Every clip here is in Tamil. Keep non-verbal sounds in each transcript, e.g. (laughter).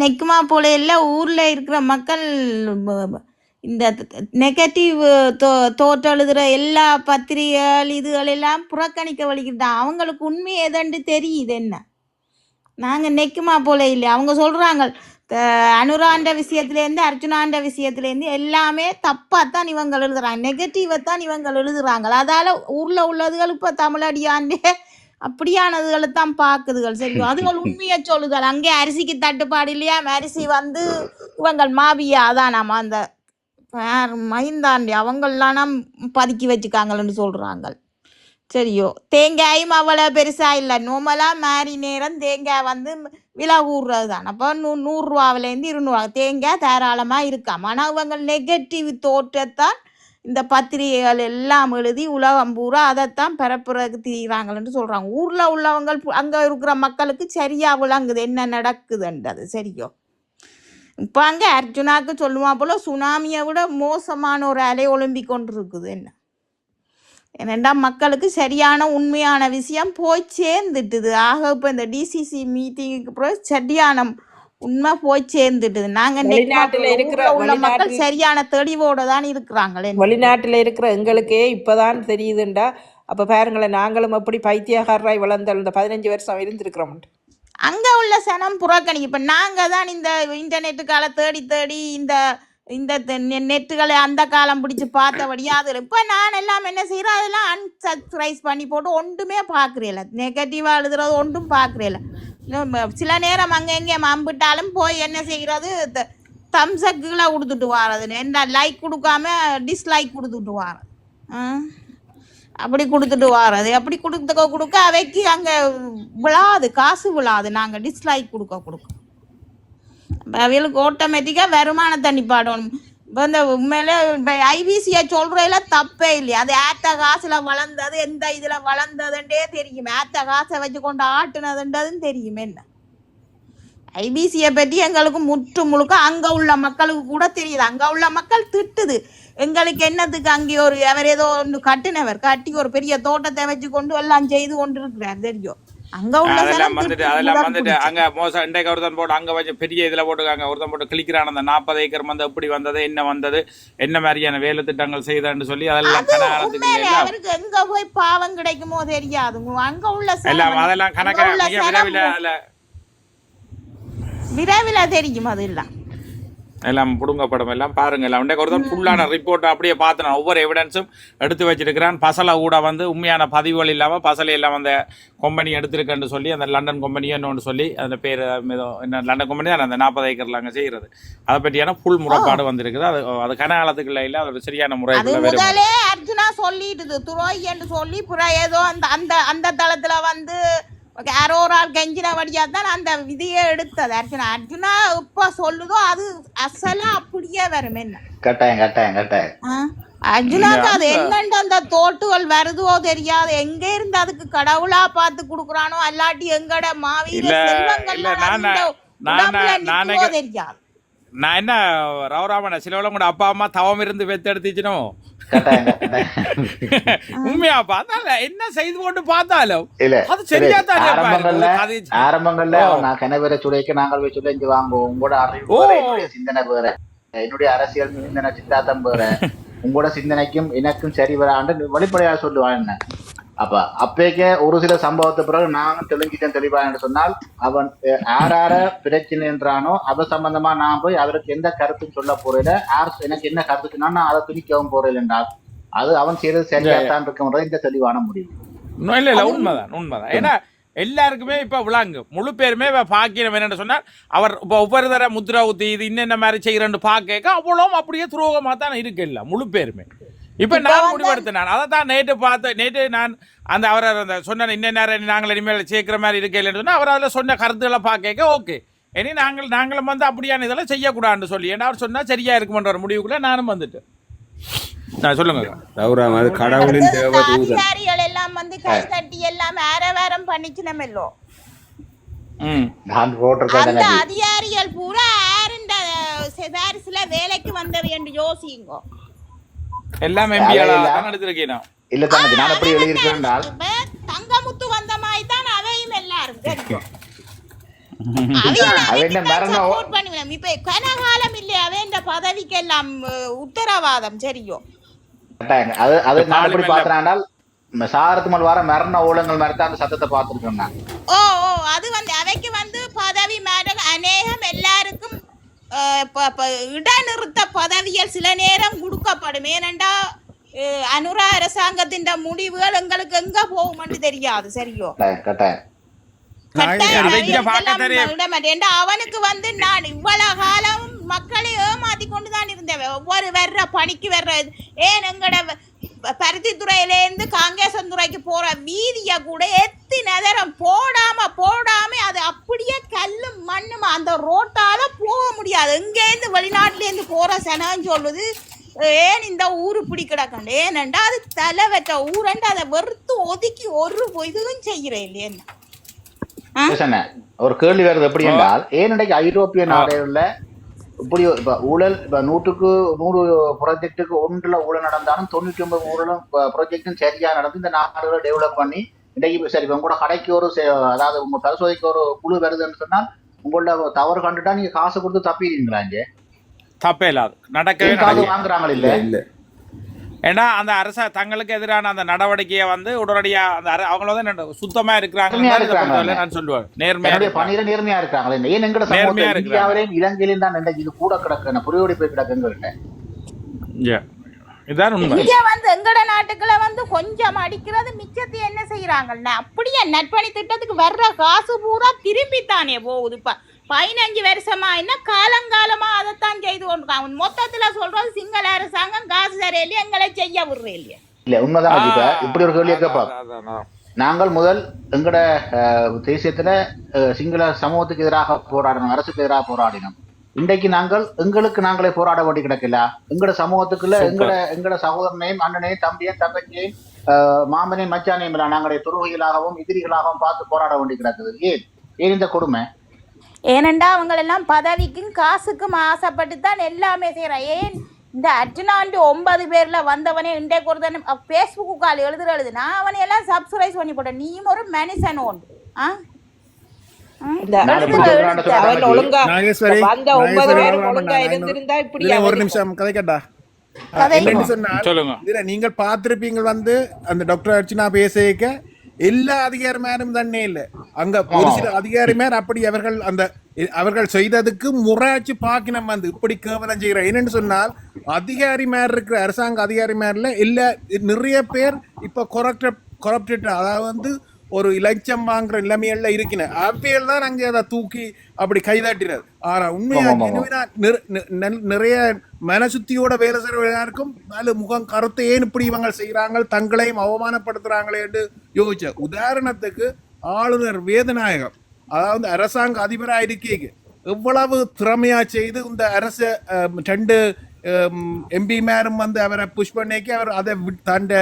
நெக்குமா போல எல்லாம் ஊரில் இருக்கிற மக்கள் இந்த நெகட்டிவ் தோ தோற்றம் எழுதுகிற எல்லா பத்திரிகைகள் இதுகள் எல்லாம் புறக்கணிக்க வலிக்கிட்டான் அவங்களுக்கு உண்மை எதண்டு தெரியுது என்ன? நாங்கள் நெக்குமா போல இல்லை. அவங்க சொல்கிறாங்க அனுராண்ட விஷயத்துலேருந்து அர்ஜுனாண்ட விஷயத்துலேருந்து எல்லாமே தப்பாக தான் இவங்க எழுதுகிறாங்க நெகட்டிவை தான் இவங்க எழுதுகிறாங்க அதால் ஊரில் உள்ளதுகள் இப்போ தமிழடியாண்டே அப்படியானதுகளை தான் பார்க்குதுகள். சரி (laughs) அதுகள் உண்மையை சொல்லுதல். அங்கே அரிசிக்கு தட்டுப்பாடு இல்லையா? அரிசி வந்து இவங்கள் மாபியா அதான் நம்ம அந்த மைந்தாண்டி. அவங்களாம் நம் பதுக்கி வச்சுக்காங்கன்னு சொல்கிறாங்க சரியோ தேங்காயும் அவ்வளோ பெருசா இல்லை. நோமலாக மாறி நேரம் தேங்காய் வந்து விலை கூடுறது தான் அப்போ நூ நூறுரூவாவிலேருந்து இருநூறுவா தேங்காய் தாராளமாக இருக்காம். ஆனால் இவங்க நெகட்டிவ் தோற்றத்தான் இந்த பத்திரிகைகள் எல்லாம் எழுதி உலகம் பூரா அதைத்தான் பரப்புறதுக்கு திரிகிறாங்கன்னு சொல்கிறாங்க ஊரில் உள்ளவங்க அங்கே இருக்கிற மக்களுக்கு சரியாக விளங்குது என்ன நடக்குதுன்றது. சரியோ? இப்போ அங்கே அர்ஜுனாக்கு சொல்லுவா போல சுனாமியை விட மோசமான ஒரு அலை ஒழும்பி கொண்டு இருக்குது என்ன? ஏனெண்டா மக்களுக்கு சரியான உண்மையான விஷயம் போய் சேர்ந்துட்டுது. ஆக இப்போ இந்த டிசிசி மீட்டிங்குக்கு பிறகு சரியான உண்மை போய் சேர்ந்துட்டுது நாங்க வெளிநாட்டுல இருக்கிற உள்ள மக்கள் சரியான தெளிவோட தான் இருக்கிறாங்களே வெளிநாட்டுல இருக்கிற எங்களுக்கே இப்பதான் தெரியுதுண்டா. அப்ப பாருங்களேன் நாங்களும் எப்படி பைத்தியக்காரராய் வளர்ந்த இந்த பதினஞ்சு வருஷம் இருந்திருக்கிறோம். அங்க உள்ள சனம் புறக்கணிக்கு. இப்ப நாங்க தான் இந்த இன்டர்நெட்டுக்கால தேடி தேடி இந்த இந்த நெட்டுகளை அந்த காலம் பிடிச்சு பார்த்தபடியா அது இப்ப நான் எல்லாம் என்ன செய்யறேன் அதெல்லாம் அன்சப்ஸ்கிரைஸ் பண்ணி போட்டு ஒன்றுமே பார்க்குறேல நெகட்டிவா எழுதுறது ஒன்றும் பார்க்குறேல சில நேரம் அங்கே எங்கே அம்பிட்டாலும் போய் என்ன செய்யறது தம்சக்குகளை கொடுத்துட்டு வாரது. என்ன லைக் கொடுக்காம டிஸ்லைக் கொடுத்துட்டு வாரது. அப்படி கொடுத்துட்டு வாரது. அப்படி கொடுக்க கொடுக்க அவைக்கு அங்கே விழாது காசு விழாது. நாங்கள் டிஸ்லைக் கொடுக்க கொடுக்க. அவைகளுக்கு ஆட்டோமேட்டிக்காக வருமானத்தை நிப்பாடணும் இப்போ இந்த உண்மையிலே இப்போ ஐபிசியை சொல்கிறதுல தப்பே இல்லையா. அது ஏத்த காசில் வளர்ந்தது எந்த இதில் வளர்ந்ததுன்றே தெரியும். ஏத்த காசை வச்சு கொண்டு ஆட்டுனதுன்றதுன்னு தெரியும் என்ன? ஐபிசியை பற்றி எங்களுக்கு முற்று முழுக்க அங்கே உள்ள மக்களுக்கு கூட தெரியுது. அங்கே உள்ள மக்கள் திட்டுது. எங்களுக்கு என்னத்துக்கு அங்கே ஒரு அவர் ஏதோ ஒன்று கட்டினவர். கட்டி ஒரு பெரிய தோட்டத்தை வச்சு கொண்டு எல்லாம் செய்து கொண்டு இருக்கிறார் தெரியும். அங்கே அதெல்லாம் வந்துட்டு திட்டு அதெல்லாம் வந்துட்டு அங்க மோசம். இன்றைக்கு ஒருத்தன் போட்டு அங்க வச்சு பெரிய இதுல போட்டுருக்காங்க. ஒருத்தன் போட்டு கிளிக்கிறான் அந்த நாற்பது ஏக்கர் வந்து எப்படி வந்தது என்ன வந்தது என்ன மாதிரியான வேலை திட்டங்கள் செய்தான்னு சொல்லி அதெல்லாம் அவருக்கு எங்க போய் பாவம் கிடைக்குமோ தெரியாது. அங்க உள்ள எல்லாம் அதெல்லாம் கணக்க விரைவில் விரைவில் தெரியும் அது எல்லாம் எல்லாம் புடுங்கப்படும் எல்லாம் பாருங்க எல்லாம். ஒருத்தன் ஃபுல்லான ரிப்போர்ட் அப்படியே பார்த்து ஒவ்வொரு எவிடன்ஸும் எடுத்து வச்சிருக்கிறான். பசலை கூட வந்து உண்மையான பதிவுகள் இல்லாமல் பசலை எல்லாம் அந்த கம்பெனி எடுத்திருக்குன்னு சொல்லி அந்த லண்டன் கம்பெனி ஒன்று சொல்லி அந்த பேர் என்ன லண்டன் கம்பெனி தான் அந்த நாற்பது ஏக்கர்ல அங்கே செய்கிறது அதை பற்றியான ஃபுல் முறைப்பாடு வந்திருக்குது. அது அது கனகாலத்துக்கு இல்லை அது ஒரு சரியான வரும்? முதலே அர்ஜுனா சொல்லிட்டுது துரோகி என்று சொல்லி புற ஏதோ அந்த அந்த அந்த தளத்துல வந்து யாரோ ஒரு ஆள் கெஞ்சினபடியா தான் அந்த விதியை எடுத்தது. அர்ஜுனா அர்ஜுனா இப்ப சொல்லுதோ அது அசலா அப்படியே வரும் என்ன? கட்டாயம் கட்டாயம் கட்டாயம்? அர்ஜுனாக்கு அது என்னண்டு அந்த தோட்டுகள் வருதோ தெரியாது. எங்க இருந்து அதுக்கு கடவுளா பார்த்து குடுக்குறானோ அல்லாட்டி எங்கட மாவீர நினைக்க- தெரியாது. நான் என்ன ரவராமன சிலவளம் கூட அப்பா அம்மா தவம் இருந்து பெத்தெடுத்துச்சுனோ? (laughs) உண்மையாப்பா அதனால என்ன செய்து கொண்டு பார்த்தாலும் இல்ல அது சரியா சரி, தானே ஆரம்பங்கள்ல. நான் கனவேற சுடைக்கு நாங்கள் போய் சொல்ல இங்க வாங்குவோம் உங்களோட அறிவு சிந்தனை வேற. என்னுடைய அரசியல் சிந்தனை சித்தாந்தம் வேற. (laughs) உங்களோட சிந்தனைக்கும் எனக்கும் சரி வராண்டு வெளிப்படையாக சொல்லுவான் என்ன? அப்ப அப்பேக்கே ஒரு சில சம்பவத்தை பிறகு நானும் தெளிஞ்சிட்டேன் தெளிவா என்று சொன்னால் அவன் யாரார பிரச்சனை என்றானோ அது சம்பந்தமா நான் போய் அவருக்கு எந்த கருத்தும் சொல்ல போறேன் யார் எனக்கு என்ன கருத்து சொன்னா நான் அதை திணிக்கவும் போறேன் என்றால் அது அவன் செய்யறது சரியாத்தான் இருக்கும்ன்றது இந்த தெளிவான முடிவு. இல்ல இல்ல உண்மைதான் உண்மைதான். ஏன்னா எல்லாருக்குமே இப்ப விளாங்கு. முழு பேருமே இப்ப பாக்கியம் என்னன்னு சொன்னால் அவர் இப்ப ஒவ்வொரு தர முத்ரா ஊத்தி இது இன்னென்ன மாதிரி செய்யறேன்னு பார்க்க அவ்வளவும் அப்படியே துரோகமா தான் இருக்கு இல்ல முழு பேருமே. இப்ப நான் வந்து- முடிவெடுத்தேன். அதை தான் நேற்று பார்த்து நேற்று நான் அந்த அவர் அந்த சொன்ன இன்ன நேரம் நாங்கள் இனிமேல் சேர்க்கிற மாதிரி இருக்க இல்லைன்னு சொன்னா அவர் அதில் சொன்ன கருத்துக்களை பார்க்க ஓகே. இனி நாங்கள் நாங்களும் வந்து அப்படியான இதெல்லாம் செய்யக்கூடாதுன்னு சொல்லி. ஏன்னா அவர் சொன்னா சரியா இருக்குமன்ற ஒரு முடிவுக்குள்ள நானும் வந்துட்டேன். நான் சொல்லுங்க. கடவுளின் அந்த தேவ தூதன் அதிகாரிகள் எல்லாம் வந்து கை தட்டி எல்லாம் ஆரவாரம் பண்ணிச்சினமெல்லோ ம். நான் போட்டிருக்கேன். அதிகாரிகள் பூரா வேலைக்கு வந்தவை என்று யோசிங்கோ. எல்லாம் இல்ல. எம்பியாளா தான் எடுத்திருக்கேன் இல்ல தம்பி நான் எப்படி எழுதியிருக்கேன் என்றால். இப்ப தங்கமுத்து வந்த மாதிரி தான் அவையும் எல்லாரும். (laughs) உத்தரவாதம் சரியோ. அது அது நான் எப்படி பார்லிமெண்ட்ல- பாத்துறாண்டால் சாரத்து மேல் வர மரண ஊழங்கள் மாதிரி தான் அந்த சத்தத்தை பார்த்துருக்கேன் நான் ஓ ஓ அது வந்து அவைக்கு வந்து பதவி மேடம் இடைநிறுத்த பதவிகள் சில நேரம் கொடுக்கப்படும். ஏனெண்டா அஹ், அனுரா அரசாங்கத்தின் முடிவுகள் எங்களுக்கு எங்க போகும்னு தெரியாது. சரியோ? அவனுக்கு வந்து நான் இவ்வளவு காலம் மக்களை ஏமாத்தி கொண்டு தான் இருந்தேன். ஒவ்வொரு வர்ற பணிக்கு வர்ற. ஏன் எங்கட வ- பருத்தித்துறையில இருந்து காங்கேசந்துறைக்கு போற வீதிய கூட எத்தி நகரம் போடாம போடாம அது அப்படியே கல்லும் மண்ணும் அந்த ரோட்டால போக முடியாது. எங்கேருந்து வெளிநாட்டுல இருந்து போற சனம் சொல்லுது ஏன் இந்த ஊரு இப்படி கிடக்கண்டு ஏனண்டா அது தலை வச்ச ஊரண்டு அதை வெறுத்து ஒதுக்கி ஒரு இதுவும் செய்கிறேன் இல்லையா. ஒரு கேள்வி வருது எப்படி என்றால் ஏன் இன்றைக்கு ஐரோப்பிய நாடுகள்ல இப்படி இப்ப ஊழல் இப்ப நூற்றுக்கு நூறு ப்ராஜெக்ட்டுக்கு ஒன்றுல ஊழல் நடந்தாலும் தொண்ணூற்றி ஒன்பது ஊழலும் ப்ராஜெக்டும் சரியா நடந்து இந்த நாடுகளை டெவலப் பண்ணி இன்றைக்கு சரி இப்ப உங்களோட கடைக்கு ஒரு செ- அதாவது உங்க பரிசோதிக்க ஒரு குழு வருதுன்னு சொன்னால் உங்களோட தவறு கண்டுட்டா நீங்க காசு கொடுத்து தப்பிடுவீங்களா இங்க? தப்பே இல்லாது நடக்கவே ஏன் காசு நடக்கும் வாங்குறாங்க இல்ல இல்ல. ஏன்னா அந்த அரச தங்களுக்கு எதிரான அந்த நடவடிக்கையை வந்து உடனடியா அந்த அர- அவங்கள வந்து சுத்தமா இருக்கிறாங்க. நான் சொல்லுவேன் நேர்மையா. பணியில நேர்மையா இருக்காங்களே ஏன் எங்கட நேர்மையா. இந்தியாவிலையும் இலங்கையிலும் தான் இது கூட கிடக்கு புரியோடி போய் கிடக்குங்கிட்ட Yeah. இதுதான் உண்மை இங்க வந்து எங்கட நாட்டுக்குள்ள வந்து கொஞ்சம் அடிக்கிறது மிச்சத்தை என்ன செய்யறாங்கன்னா அப்படியே நட்பணி திட்டத்துக்கு வர்ற காசு பூரா திரும்பித்தானே போகுது இப்ப பதினஞ்சு வருஷமா என்ன காலங்காலமா அதைத்தான் செய்து கொண்டிருக்காங்க மொத்தத்துல சொல்றது சிங்கள அரசாங்கம் காசு தரையில எங்களை செய்ய விடுறே இல்லையா? இல்ல உண்மைதான் இப்ப இப்படி ஒரு கேள்வி கேட்பா. நாங்கள் முதல் எங்கட அஹ், தேசியத்துல சிங்கள சமூகத்துக்கு எதிராக போராடினோம் அரசுக்கு எதிராக போராடினோம். இன்றைக்கு நாங்கள் எங்களுக்கு நாங்களே போராட வேண்டி கிடக்கல. எங்கட சமூகத்துக்குள்ள. எங்கட எங்கட சகோதரனையும் அண்ணனையும் தம்பியையும் தங்கச்சியையும் மாமனையும் மச்சானையும் எல்லாம் நாங்களே துரோகிகளாகவும் எதிரிகளாகவும் பார்த்து போராட வேண்டி கிடக்குது. ஏன்? ஏன் இந்த கொடுமை? ஏனண்டா அவங்க எல்லாம் பதவிக்கும் காசுக்கும் ஆசைப்பட்டு தான் எல்லாமே செய்யறான். ஏன்? இந்த அர்ஜுனாண்டு ஒன்பது பேர்ல வந்தவனே இன்றைக்கு ஒரு தானே ஃபேஸ்புக்கு கால் எழுதுற எழுது நான் அவனை எல்லாம் சப்ஸ்கிரைப் பண்ணி போட்டேன். நீயும் ஒரு மனுஷன் ஒன்று ஆ? ஒரு நிமிஷம் கதை. இதுல நீங்கள் பார்த்திருப்பீங்க வந்து அந்த டாக்டர் அர்ச்சனா பேசிக்க எல்லா அதிகாரிமாரும் தண்ணே இல்ல. அங்க ஒரு சில அதிகாரிமார் அப்படி அவர்கள் அந்த அவர்கள் செய்ததுக்கு முறாச்சு பாக்கினம் வந்து இப்படி கேவலம் செய்கிற என்னன்னு சொன்னால் அதிகாரிமார் இருக்கிற அரசாங்க அதிகாரிமார்ல எல்லா நிறைய பேர் இப்ப கொரப்ட் கொரப்டட் அதாவது வந்து ஒரு இலச்சம் வாங்குற நிலைமையில இருக்கிற அவையில் தான் அங்கே அதை தூக்கி அப்படி கைதாட்டினார் ஆனா உண்மையா நிறைய மனசுத்தியோட வேலை செய்யறவர்களுக்கும் மேல முகம் கருத்தை ஏன் இப்படி இவங்க செய்யறாங்க தங்களையும் அவமானப்படுத்துறாங்களேன்னு யோசிச்ச உதாரணத்துக்கு ஆளுநர் வேதநாயகம் அதாவது அரசாங்க அதிபராக இருக்கீங்க எவ்வளவு திறமையா செய்து இந்த அரச ரெண்டு எம்பி மேரும் வந்து அவரை புஷ் பண்ணிக்கு அவர் அதை விட்- தண்ட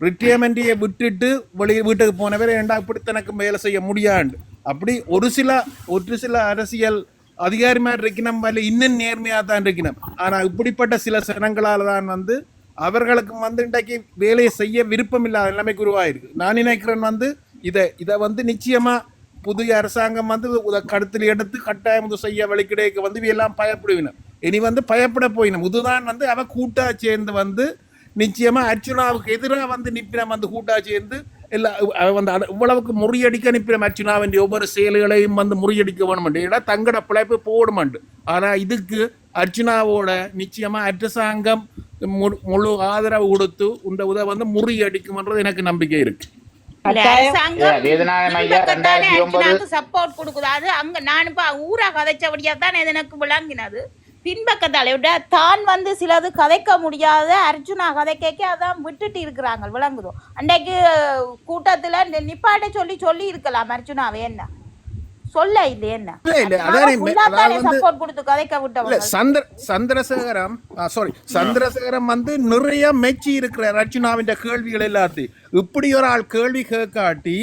ரிட்டையர்மெண்ட்டையை விட்டுட்டு வெளியே வீட்டுக்கு போனவர் ஏண்டா இப்படி தனக்கு வேலை செய்ய முடியாது அப்படி ஒரு சில ஒரு சில அரசியல் அதிகாரிமார் இருக்கணும் மேல இன்னும் நேர்மையாக தான் இருக்கணும் ஆனால் இப்படிப்பட்ட சில சனங்களால் தான் வந்து அவர்களுக்கு வந்து இன்றைக்கு வேலையை செய்ய விருப்பம் இல்லாத நிலைமைக்கு உருவாயிருக்கு. நான் நினைக்கிறேன் வந்து இதை இதை வந்து நிச்சயமாக புதிய அரசாங்கம் வந்து இதை கருத்தில் எடுத்து கட்டாயம் இது செய்ய வழிக்கிடைக்கு வந்து எல்லாம் பயப்படுவினும். இனி வந்து பயப்பட போயினும். இதுதான் வந்து அவ கூட்டா சேர்ந்து வந்து நிச்சயமாக அர்ச்சுனாவுக்கு எதிராக வந்து நிப்பினம் வந்து கூட்டா சேர்ந்து அவ வந்து அட- இவ்வளவுக்கு முறியடிக்க நிப்பினம் அர்ச்சுனாவின் ஒவ்வொரு செயல்களையும் வந்து முறியடிக்க வேணும் ஏன்னா தங்கட பிழைப்பு போடுமாண்டு. ஆனா இதுக்கு அர்ச்சுனாவோட நிச்சயமா அரசாங்கம் முழு ஆதரவு கொடுத்து இந்த உதவி வந்து முறியடிக்கும்ன்றது எனக்கு நம்பிக்கை இருக்கு. சப்போர்ட் கொடுக்குது? அது அங்க நான் இப்ப ஊரா கதைச்சபடியா தான் எனக்கு விளங்கினது. பின்பக்கத்தால விட தான் வந்து சிலது கதைக்க முடியாத அர்ஜுனா கதை கேட்க அதான் விட்டுட்டு இருக்கிறாங்க விளங்குதோ. அன்றைக்கு கூட்டத்தில் நிப்பாட்ட சொல்லி சொல்லி இருக்கலாம் அர்ஜுனாவே என்ன? சொல்ல இல்லை என்ன சப்போர்ட் கொடுத்து கதைக்க விட்டவங்க சந்திர சந்திரசேகரம் சாரி சந்திரசேகரம் வந்து நிறைய மெச்சி இருக்கிற ரச்சனாவின் கேள்விகள் எல்லாத்தையும். இப்படி ஒரு ஆள் கேள்வி கேட்காட்டி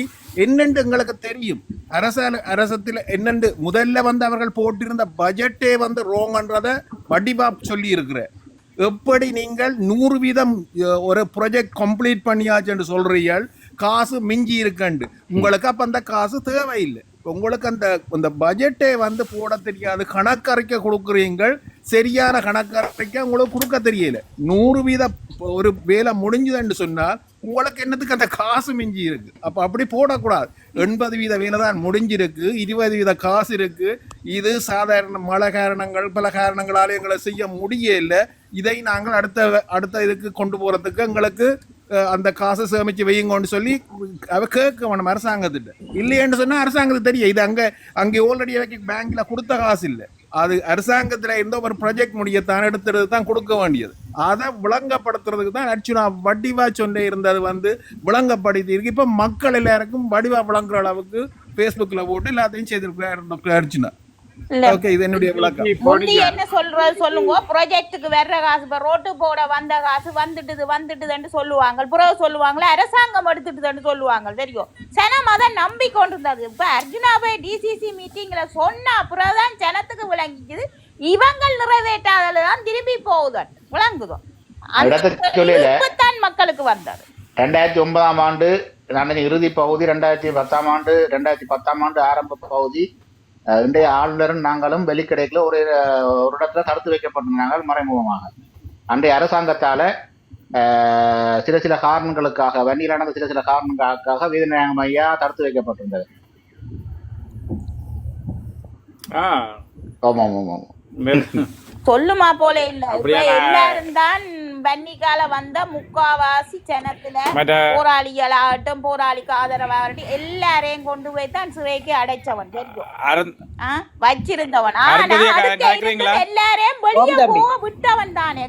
என்னென்று எங்களுக்கு தெரியும்? அரசால அரசத்தில் என்னென்று? முதல்ல வந்து அவர்கள் போட்டிருந்த பட்ஜெட்டே வந்து ரோங்கன்றத வடிவா சொல்லி இருக்கிற எப்படி நீங்கள் நூறு வீதம் ஒரு ப்ராஜெக்ட் கம்ப்ளீட் பண்ணியாச்சுன்னு சொல்றீர்கள்? காசு மிஞ்சி இருக்கண்டு உங்களுக்கு அப்ப அந்த காசு தேவையில்லை. உங்களுக்கு அந்த அந்த பட்ஜெட்டே வந்து போட தெரியாது கணக்கறைக்க கொடுக்குறீங்கள். சரியான கணக்கறைக்க உங்களுக்கு கொடுக்க தெரியல. நூறு வீத ஒரு வேலை முடிஞ்சுதுன்னு சொன்னால் உங்களுக்கு என்னத்துக்கு அந்த காசு மிஞ்சி இருக்கு? அப்போ அப்படி போடக்கூடாது. எண்பது வீத வேலை தான் முடிஞ்சிருக்கு இருபது வீத காசு இருக்கு. இது சாதாரண மழை காரணங்கள் பல காரணங்களால எங்களை செய்ய முடியல. இதை நாங்கள் அடுத்த அடுத்த இதுக்கு கொண்டு போகிறதுக்கு எங்களுக்கு அந்த காசை சேமிச்சு வையுங்கன்னு சொல்லி அவ கேட்க வேணும் அரசாங்கத்திட்ட. இல்லையேன்னு சொன்னா அரசாங்கத்துக்கு தெரியும். இது அங்க அங்கே ஆல்ரெடி பேங்க்ல கொடுத்த காசு இல்லை. அது அரசாங்கத்தில் எந்த ஒரு ப்ராஜெக்ட் முடியத்தான் எடுத்துறது தான் கொடுக்க வேண்டியது. அதை விளங்கப்படுத்துறதுக்கு தான் அர்ச்சுனா வடிவா சொல்லி இருந்தது வந்து விளங்கப்படுத்தி இருக்கு இப்போ மக்கள் எல்லாருக்கும் வடிவா விளங்குற அளவுக்கு ஃபேஸ்புக்கில் போட்டு எல்லாத்தையும் செய்திருக்கிறார் டாக்டர் அர்ச்சுனா ஓகே இது என்னுடைய விளக்கம். முந்தி என்ன சொல்றது சொல்லுங்க. ப்ராஜெக்ட்டுக்கு வர்ற காசு இப்ப ரோட்டு போட வந்த காசு வந்துட்டுது வந்துட்டுதுன்னு சொல்லுவாங்க. பிறகு சொல்லுவாங்களே அரசாங்கம் எடுத்துட்டுதுன்னு சொல்லுவாங்க. தெரியும். சனம் அதை நம்பி கொண்டிருந்தது. இப்ப அர்ஜுனா போய் டிசிசி மீட்டிங்ல சொன்ன அப்புறம்தான் ஜனத்துக்கு விளங்கிக்குது. இவங்கள் நிறைவேற்றாதல தான் திரும்பி போகுது. விளங்குதோ. மக்களுக்கு வந்தது. ரெண்டாயிரத்தி ஒன்பதாம் ஆண்டு நடந்த இறுதி பகுதி. ரெண்டாயிரத்தி பத்தாம் ஆண்டு ரெண்டாயிரத்தி பத்தாம் ஆண்டு ஆரம்ப பகுதி. இன்றைய ஆளுநரும் நாங்களும் வெளிக்கடைக்குள்ள ஒரு ஒரு இடத்துல தடுத்து வைக்கப்பட்டிருந்தாங்க மறைமுகமாக. அன்றைய அரசாங்கத்தால சில சில காரணங்களுக்காக வன்னியில் நடந்த சில சில காரணங்களுக்காக வீதநாயகம் ஐயா தடுத்து வைக்கப்பட்டிருந்தது. ஆமாம் ஆமாம் சொல்லுமா போல இல்ல. எல்லாரும் தான் வன்னிக்கால வந்த முக்காவாசி ஜனத்துல போராளிகளாகட்டும் போராளிக்கு ஆதரவாகட்டும் எல்லாரையும் கொண்டு போய் தான் சிறைக்கு அடைச்சவன். தெரியும் வச்சிருந்தவன். ஆனா எல்லாரையும் வெளியே. போக விட்டவன் தானே.